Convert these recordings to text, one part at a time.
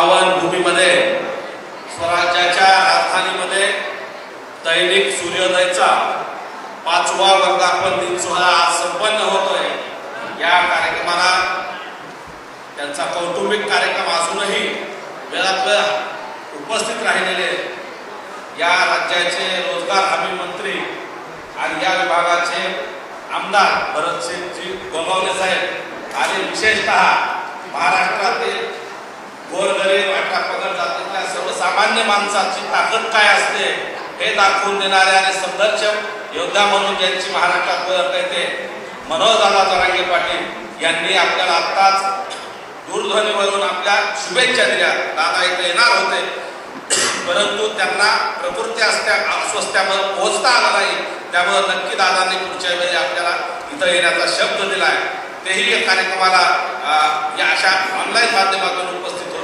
पावनभूमीमध्ये स्वराज्याच्या राजधानीमध्ये दैनिक सूर्योदयचा पाचवा वर्धापन दिन सोहळा आज संपन्न होतोय. या कार्यक्रमाला त्यांचा कौटुंबिक कार्यक्रम असूनही वेळात उपस्थित राहिलेले या राज्याचे रोजगार हमी मंत्री आणि या विभागाचे आमदार भरतसिंगजी गोगावले साहेब आणि विशेषतः महाराष्ट्रातील गोरगरीब अठरा पगड जातीतल्या सामान्य माणसाची ताकद काय असते हे दाखवून देणारे आणि संघर्ष योद्धा म्हणून ज्यांची महाराष्ट्रात ओळख येते मनोजदादा जरांगे पाटील यांनी आपल्याला आत्ताच दूरध्वनीवरून आपल्या शुभेच्छा दिल्या. दादा इथे येणार होते. परंतु त्यांना प्रकृती असत्या अस्वस्थ्यामुळे पोहोचता आलं नाही. त्यामुळे नक्की दादांनी पुढच्या वेळी आपल्याला इथं येण्याचा शब्द दिलाय. तेही या कार्यक्रमाला या अशा ऑनलाईन माध्यमातून उपस्थित होते.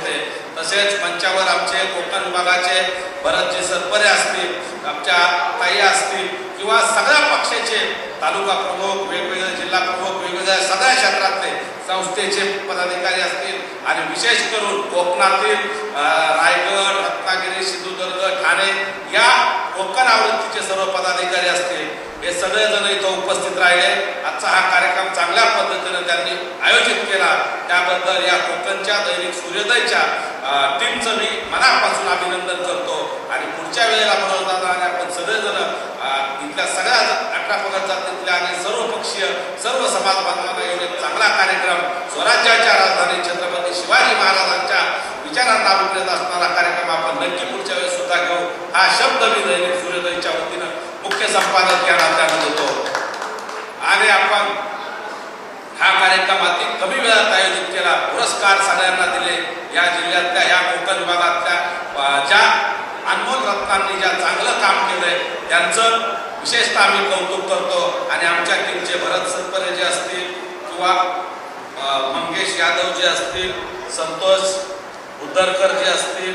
तसेच मंचावर आमचे कोकण विभागाचे भरतजी सरपरे असतील आमच्या ताई असतील किंवा सगळ्या पक्षाचे तालुका प्रमुख वेगवेगळे जिल्हा प्रमुख वेगवेगळ्या सगळ्या क्षेत्रातले संस्थेचे पदाधिकारी असतील आणि विशेष करून कोकणातील रायगड रत्नागिरी सिंधुदुर्ग ठाणे या कोकण आवृत्तीचे सर्व पदाधिकारी असतील हे सगळेजण इथं उपस्थित राहिले. आजचा हा कार्यक्रम चांगल्या पद्धतीने त्यांनी आयोजित केला. त्याबद्दल या कोकणच्या दैनिक सूर्योदयच्या टीमचं मी मनापासून अभिनंदन करतो. आणि पुढच्या वेळेला मनोजदादा आणि आपण सगळेजण इथल्या सगळ्या अठरा पगड जातीतल्या आणि सर्व पक्षीय सर्व समाज बांधवांना येऊन एक चांगला कार्यक्रम. स्वराज्याच्या राजधानी छत्रपती शिवाजी महाराजांच्या विचारांना अभिप्रेत असणारा कार्यक्रम आपण नक्की पुढच्या वेळेस सुद्धा घेऊ. हा शब्द मी दैनिक सूर्योदयच्या वतीनं मुख्य संपादक या नात्यानं देतो. आणि आपण हा कार्यक्रम अति कमी वेळात आयोजित केला पुरस्कार सगळ्यांना दिले. या जिल्ह्यातल्या या कोकण विभागातल्या ज्या अनमोल रत्नांनी ज्या चांगलं काम केलंय त्यांचं विशेषतः आम्ही कौतुक करतो. आणि आमच्या टीमचे भरत सत्परे जे असतील किंवा मंगेश यादव जे असतील संतोष उद्दरकर जे असतील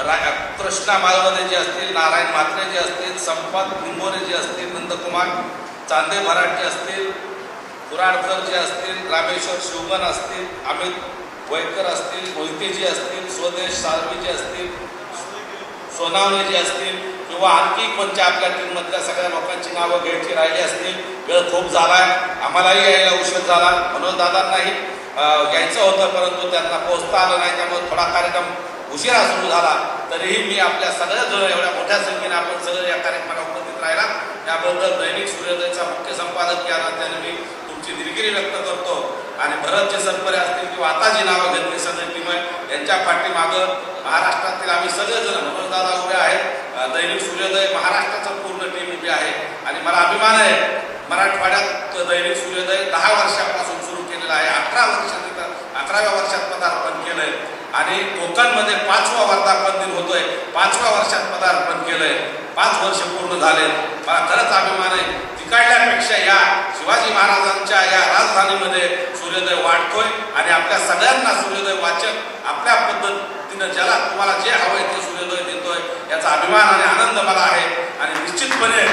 रा- कृष्णा मालवणे जे असतील नारायण म्हात्रे जे असतील संपत निंबोरे जे असतील नंदकुमार चांदे भराट जे असतील कुराडकर जे असतील रामेश्वर शिवगन असतील अमित वैकर असतील मोहितेजी असतील स्वदेश साळवी जे असतील सोनावणे जे असतील किंवा आणखी कोणत्या आपल्या टीममधल्या सगळ्या लोकांची नावं घ्यायची राहिली असतील वेळ खूप झालाय आम्हालाही यायला उशीर झाला म्हणून दादांनाही घ्यायचं होतं परंतु त्यांना पोहोचता आलं नाही. त्यामुळे थोडा कार्यक्रम उशिरा सुरू झाला. तरीही मी आपल्या सगळ्या जण एवढ्या मोठ्या संख्येने आपण सगळे या कार्यक्रमाला उपस्थित राहिला. त्याबद्दल दैनिक सूर्योदयचा मुख्य संपादक या नात्याने मी तुमची दिलगिरी व्यक्त करतो. आणि भरतचे सरपरे असतील किंवा आता जी नावं घेतली सगळे टीम यांच्या पाठीमागं महाराष्ट्रातील आम्ही सगळेजण मनोजदादा उभे आहेत. दैनिक सूर्योदय महाराष्ट्राचं पूर्ण टीम उभी आहे. आणि मला अभिमान आहे मराठवाड्यात दैनिक सूर्योदय दहा वर्षापासून सुरू केलेला आहे अठरा वर्ष तिथं अकराव्या वर्षात पदार्पण केलंय आणि कोकणमध्ये पाचवा वर्धापन दिन होतोय. पाचव्या वर्षात पदार्पण केलंय. पाच वर्ष पूर्ण झाले मला खरंच अभिमान आहे. तिकडल्यापेक्षा या शिवाजी महाराजांच्या या राजधानीमध्ये सूर्योदय वाढतोय आणि आपल्या सगळ्यांना सूर्योदय वाचक आपल्या पद्धतीनं ज्याला तुम्हाला जे हवंय ते सूर्योदय देतोय याचा अभिमान आणि आनंद मला आहे. आणि निश्चितपणे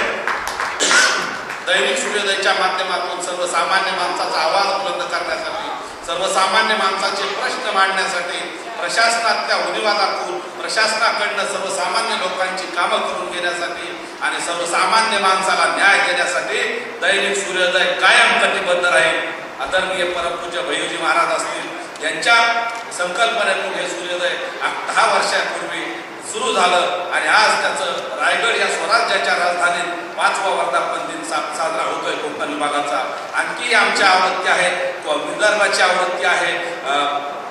दैनिक सूर्योदयच्या माध्यमातून सर्वसामान्य माणसाचा आवाज उपलब्ध करण्यासाठी सर्वसामान्य माणसाचे प्रश्न मांडण्यासाठी प्रशासनातल्या उणीवा दाखवून प्रशासनाकडनं सर्वसामान्य लोकांची कामं करून घेण्यासाठी आणि सर्वसामान्य माणसाला न्याय देण्यासाठी दैनिक सूर्योदय कायम कटिबद्ध राहील. आदरणीय परमपूज्य भैयूजी महाराज असतील यांच्या संकल्पनेतून हे सूर्योदय दहा वर्षापूर्वी सुरू झालं आणि आज त्याचं रायगड या स्वराज्याच्या राजधानीत पाचवा वर्धापन दिन सा साजरा होतोय कोकण विभागाचा. आणखी आमच्या आवृत्ती आहेत विदर्भाची आवृत्ती आहे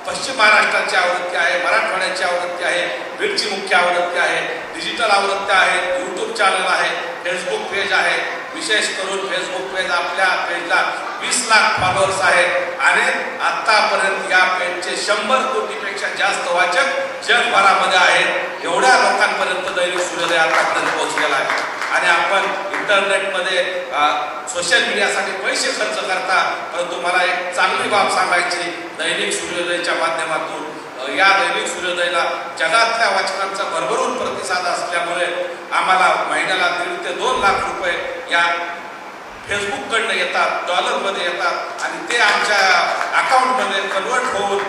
पश्चिम महाराष्ट्राची आवृत्ती आहे मराठवाड्याची आवृत्ती आहे बीडची मुख्य आवृत्ती आहे डिजिटल आवृत्ती आहे यूट्यूब चॅनल आहे फेसबुक पेज आहे. विशेष करून फेसबुक पेज आपल्या पेजला वीस लाख फॉलोअर्स आहेत. आणि आतापर्यंत या पेजचे शंभर कोटीपेक्षा जास्त वाचक जगभरामध्ये आहेत. एवढ्या लोकांपर्यंत दैनिक सूर्योदय आतापर्यंत पोहोचलेला आहे. आणि आपण इंटरनेटमध्ये सोशल मीडियासाठी पैसे खर्च करता तुम्हाला एक चांगली बाब सांगायची दैनिक सूर्योदयच्या माध्यमातून. या दैनिक सूर्योदयला जगातल्या वाचकांचा भरभरून प्रतिसाद असल्यामुळे आम्हाला महिन्याला दीड ते दोन लाख रुपये या फेसबुककडनं येतात डॉलरमध्ये येतात आणि ते आमच्या अकाउंटमध्ये कन्वर्ट होऊन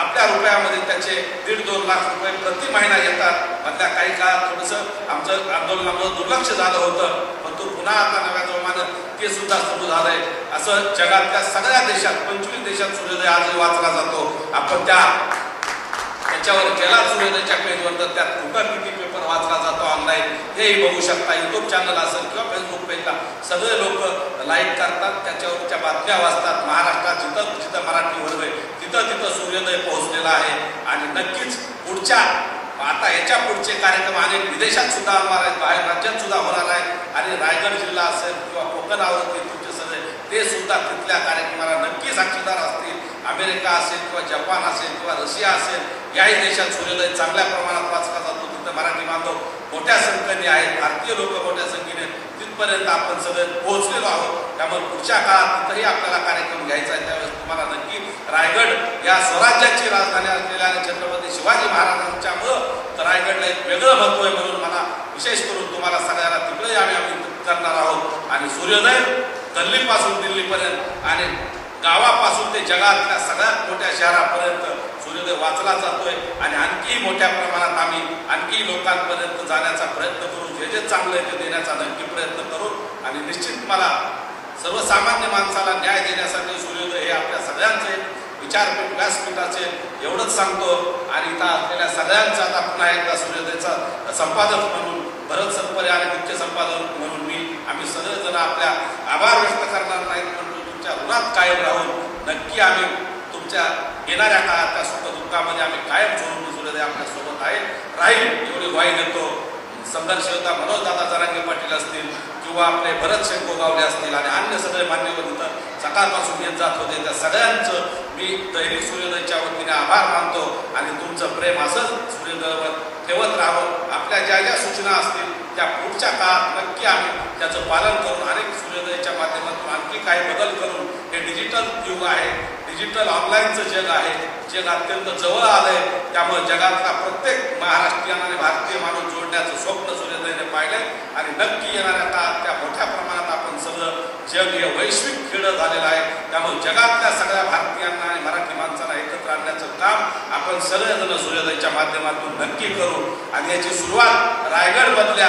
आपल्या रुपयामध्ये त्याचे दीड दोन लाख रुपये प्रति महिना येतात. मधल्या काही काळात थोडंसं आमचं आंदोलनामुळे दुर्लक्ष झालं होतं पण पुन्हा आता नव्या जोमानं ते सुद्धा सुरू झालंय. असं जगातल्या सगळ्या देशात पंचवीस देशात सूर्योदय आजही वाचला जातो. आपण त्या त्याच्यावर गेला सूर्योदयच्या पेजवर तर त्यात कुठं किती पेपर वाचला जातो ऑनलाईन हेही बघू शकता. युट्यूब चॅनल असेल किंवा फेसबुक पेजला सगळे लोक लाईक करतात. त्याच्यावरच्या बातम्या वाचतात. महाराष्ट्रात जिथं जिथं मराठी वर्ग आहे तिथं तिथं सूर्योदय पोहोचलेला आहे. आणि नक्कीच पुढच्या आता याच्या पुढचे कार्यक्रम अनेक विदेशात सुद्धा होणार आहेत बाहेर राज्यात सुद्धा होणार आहे. आणि रायगड जिल्हा असेल किंवा कोकण आवृत्ती तुमचे सगळे ते सुद्धा तिथल्या कार्यक्रमाला नक्की साक्षीदार असतील. अमेरिका असेल किंवा जपान असेल किंवा रशिया असेल याही देशात सुरेल चांगल्या प्रमाणात वाचला जातो तिथं मराठी बांधव मोठ्या संख्येने आहेत. भारतीय लोक मोठ्या संख्येने तिथपर्यंत आपण सगळे पोहोचलेलो आहोत. त्यामुळे पुढच्या काळात तिथंही आपल्याला कार्यक्रम घ्यायचा आहे. त्यावेळेस तुम्हाला नक्की रायगड या स्वराज्याची राजधानी असलेल्या छत्रपती शिवाजी महाराजांच्यामुळं तर रायगडला एक वेगळं महत्त्व आहे म्हणून मला विशेष करून तुम्हाला सगळ्यांना तिकडे आम्ही आम्ही करणार आहोत. आणि सूर्योदय दिल्लीपासून दिल्लीपर्यंत आणि गावापासून ते जगातल्या सगळ्यात मोठ्या शहरापर्यंत सूर्योदय वाचला जातोय. आणि आणखी मोठ्या प्रमाणात आम्ही आणखी लोकांपर्यंत जाण्याचा प्रयत्न करू जे जे चांगलं आहे ते देण्याचा नक्की प्रयत्न करू आणि निश्चित मला सर्वसामान्य माणसाला न्याय देण्यासाठी सूर्योदय हे आपल्या सगळ्यांचे विचारपीठ व्यासपीठ असेल एवढंच सांगतो. आणि इथं असलेल्या सगळ्यांचा आता पुन्हा एकदा सूर्योदयचा संपादक म्हणून भरत सत्परे आणि मुख्य संपादक म्हणून मी आम्ही सगळेजण आपल्या आभार व्यक्त करणार नाहीत पण तुमच्या ऋणात कायम राहून नक्की आम्ही तुमच्या येणाऱ्या काळात त्या सुखदुःखामध्ये आम्ही कायम सोडून सूर्योदय आपल्यासोबत आहे. राहील एवढी ग्वाही देतो. संघर्ष योद्धा मनोजदादा जरांगे पाटील असतील किंवा आपले भरत शेठ गोगावले असतील आणि अन्य सगळे मान्यवर इथं सकाळपासून येत जात होते. त्या सगळ्यांचं मी दैनिक सूर्योदयच्या वतीने आभार मानतो आणि तुमचं प्रेम असंच सूर्योदयावर ठेवत राहावं. आपल्या ज्या ज्या सूचना असतील त्या पुढच्या काळात नक्की आम्ही त्याचं पालन करून अनेक सूर्योदयाच्या माध्यमातून आणखी काही बदल करून हे डिजिटल युग आहे. डिजिटल ऑनलाईनचं जग आहे जग अत्यंत जवळ आलंय. त्यामुळे जगातला प्रत्येक महाराष्ट्रीयन आणि भारतीय माणूस जोडण्याचं स्वप्न सूर्योदयने पाहिलंय. आणि नक्की येणाऱ्या काळात त्या मोठ्या प्रमाणात आपण सगळं जग हे वैश्विक खेळ झालेलं आहे. त्यामुळे जगातल्या सगळ्या भारतीयांना आणि मराठी माणसांना एकत्र आणण्याचं काम आपण सगळेजण सूर्योदयाच्या माध्यमातून नक्की करू. आणि याची सुरुवात रायगडमधल्या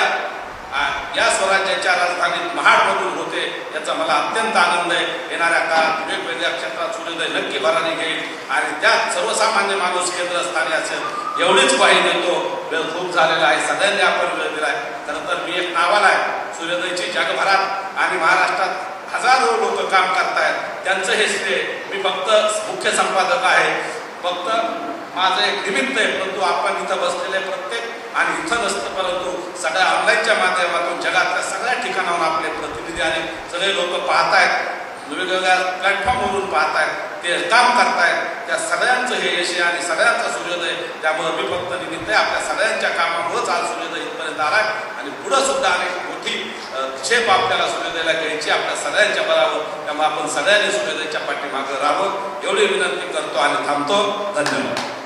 या स्वराज्याच्या राजधानीत महाडमधून होते याचा मला अत्यंत आनंद आहे. येणाऱ्या काळात वेगवेगळ्या क्षेत्रात सूर्योदय नक्की भराने घेईल. आणि त्यात सर्वसामान्य माणूस केंद्रस्थानी असेल एवढीच पाहिजे देतो. वेळ खूप झालेला आहे सगळ्यांनी आपण वेळ आहे खरं तर मी एक नावाला आहे सूर्योदयची जगभरात आणि महाराष्ट्रात हजारो लोक काम करतायत. त्यांचं हे श्रेय मी फक्त मुख्य संपादक आहे. फक्त माझं एक निमित्त आहे परंतु आपण इथं बसलेले प्रत्येक आणि इथं नसतं परंतु सगळ्या ऑनलाईनच्या माध्यमातून जगातल्या सगळ्या ठिकाणाहून आपले प्रतिनिधी आणि लोक पाहतायत. वेगवेगळ्या प्लॅटफॉर्मवरून पाहतायत. ते काम करतायत. त्या सगळ्यांचं हे यश आहे आणि सगळ्यांचा सूर्योदय. त्यामुळे मी फक्त निमित्त आहे आपल्या सगळ्यांच्या कामामुळेच आज सूर्योदय इथपर्यंत आलाय. आणि पुढं सुद्धा अनेक मोठी अ, झेप आपल्याला सूर्योदयाला घ्यायची आपल्या सगळ्यांच्या बराबर त्यामुळे आपण सगळ्यांनी सूर्योदयाच्या पाठीमागं राहावं. एवढी विनंती करतो आणि थांबतो. धन्यवाद.